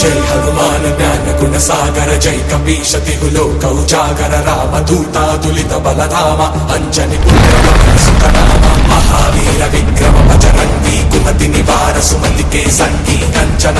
జై హనుమాన జ్ఞాన గుణ సాగర జై కపీశ తిహులో కౌజాగర రామ దూతాదులిత బలధామ అంజని పుణ్య మహావీర విక్రమ భజరంగి కుమతి నివార సుమతి కే సంగీ కంచన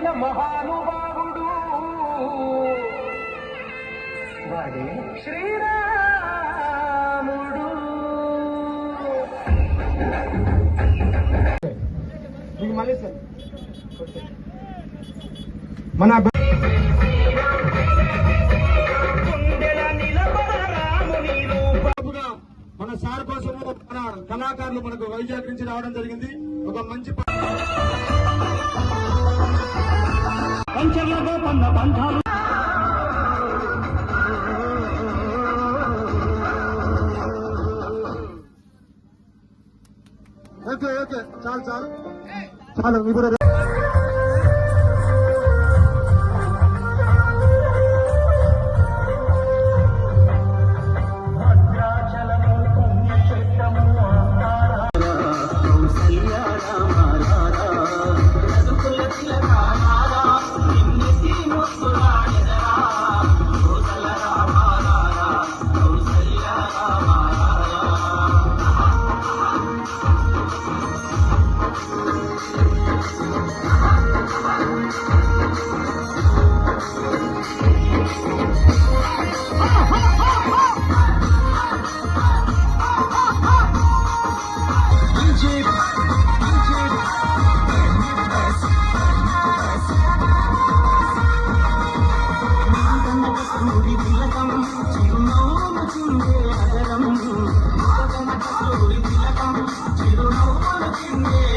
జన్మెత్తిన మహానుభావుడు. వాడే శ్రీరాముడు. మన మన సార్ కోసం మన కళాకారులు మనకు వైజాగ్ నుంచి రావడం జరిగింది. ఒక మంచి ప- పంచర్లతో పన్న బంధాలు ఓకే ఓకే చాలు చాలు చాలు ఇప్పుడు భద్రాచలము ఆక్రోశించనయా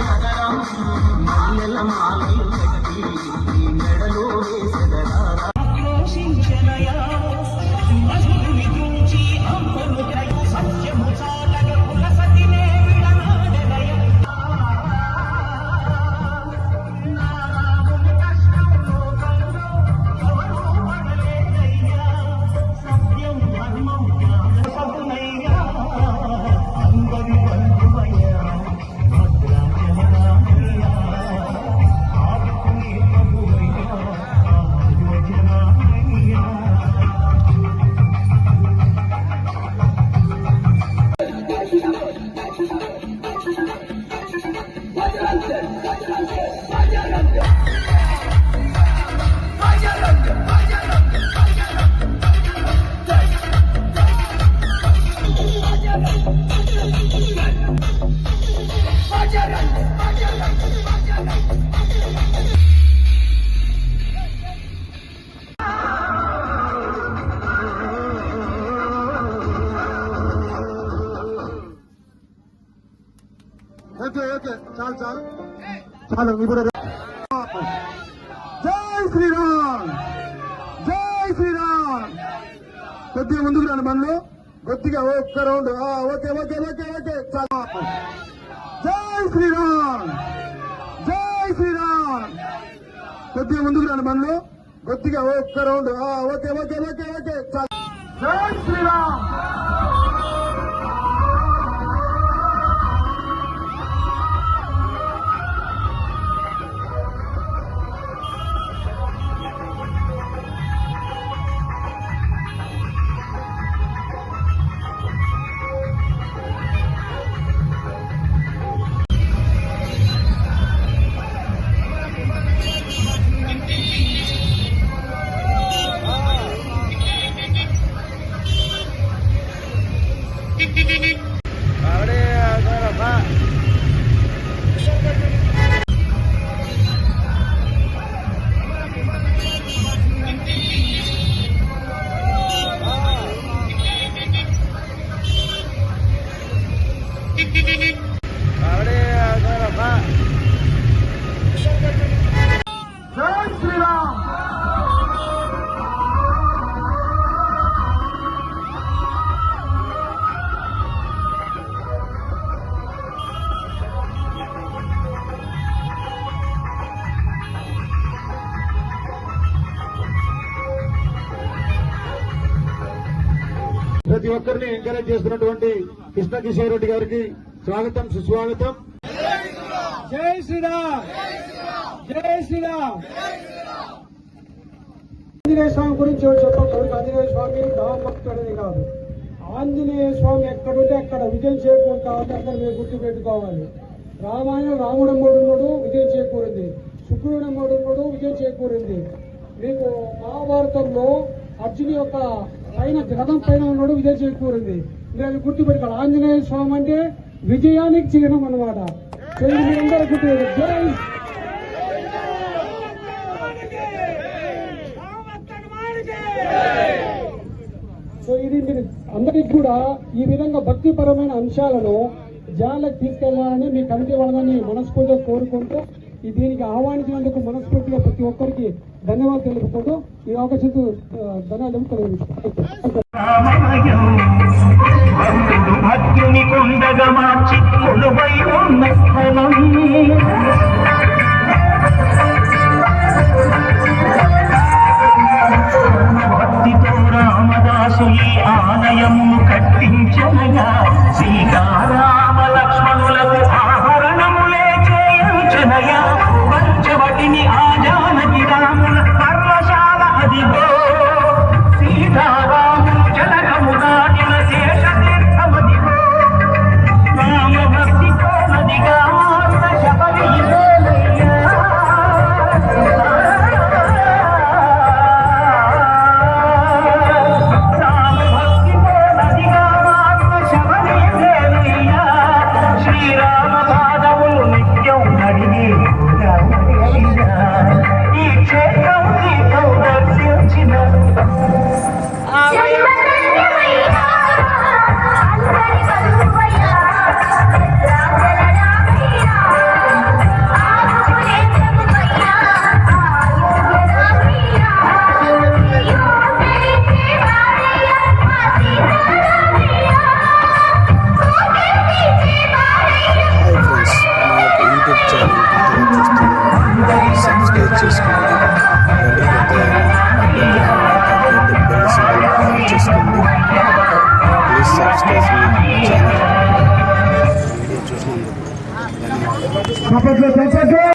ఓకే ఓకే. చాలు చాలు. చాలు ఇప్పుడు జై శ్రీరామ్! జై శ్రీరామ్! కొద్దిగా ముందుకు రండి మనలో. కొద్దిగా ఒక్క round. Okay okay okay okay. చాలా జై శ్రీరామ్. జై శ్రీరామ్. కొద్దిగా ముందుకు రండి మనలు. కొద్దిగా ఒక్క round. Okay okay okay okay. చాలా జై శ్రీరామ్. ప్రతి ఒక్కరిని ఎంకరేజ్ చేస్తున్నటువంటి కృష్ణ కిషోర్ రెడ్డి గారికి స్వాగతం సుస్వాగతం. జై శ్రీరామ్. జై శ్రీరామ్. ఆంజనేయ స్వామి గురించి చెప్పకూడదు ఆంజనేయ స్వామి రామభక్తుడని కాదు. ఆంజనేయ స్వామి ఎక్కడుంటే అక్కడ విజయం చేకూరుతామని అక్కడ మీరు గుర్తుపెట్టుకోవాలి రామాయణం రాముడు మూడున్నాడు విజయం చేకూరింది. శుక్రుడు మూడున్నాడు విజయం చేకూరింది. మీకు మహాభారతంలో అర్జుని యొక్క పైన రథం పైన ఉన్నాడు విజయం చేకూరింది. మీరు అది గుర్తుపెట్టుకోవాలి ఆంజనేయ స్వామి అంటే విజయానికి చిహ్నం అనమాట సో ఇది సో ఇది మీరు అందరికి కూడా ఈ విధంగా భక్తిపరమైన అంశాలను జాలకు తీసుకెళ్ళాలని మీ కమిటీ వాళ్ళని మనస్ఫూర్తిగా కోరుకుంటూ ఈ దీనికి ఆహ్వానించినందుకు మనస్ఫూర్తిగా ప్రతి ఒక్కరికి ధన్యవాదాలు తెలుపుకుంటూ ఈ అవకాశం ధన్యవాదాలు తెలియజేస్తాను భక్తుని కొండగా మార్చి కొలువై ఉన్న స్థలం. ఈ క్షేత్రం నీతో దర్శించిన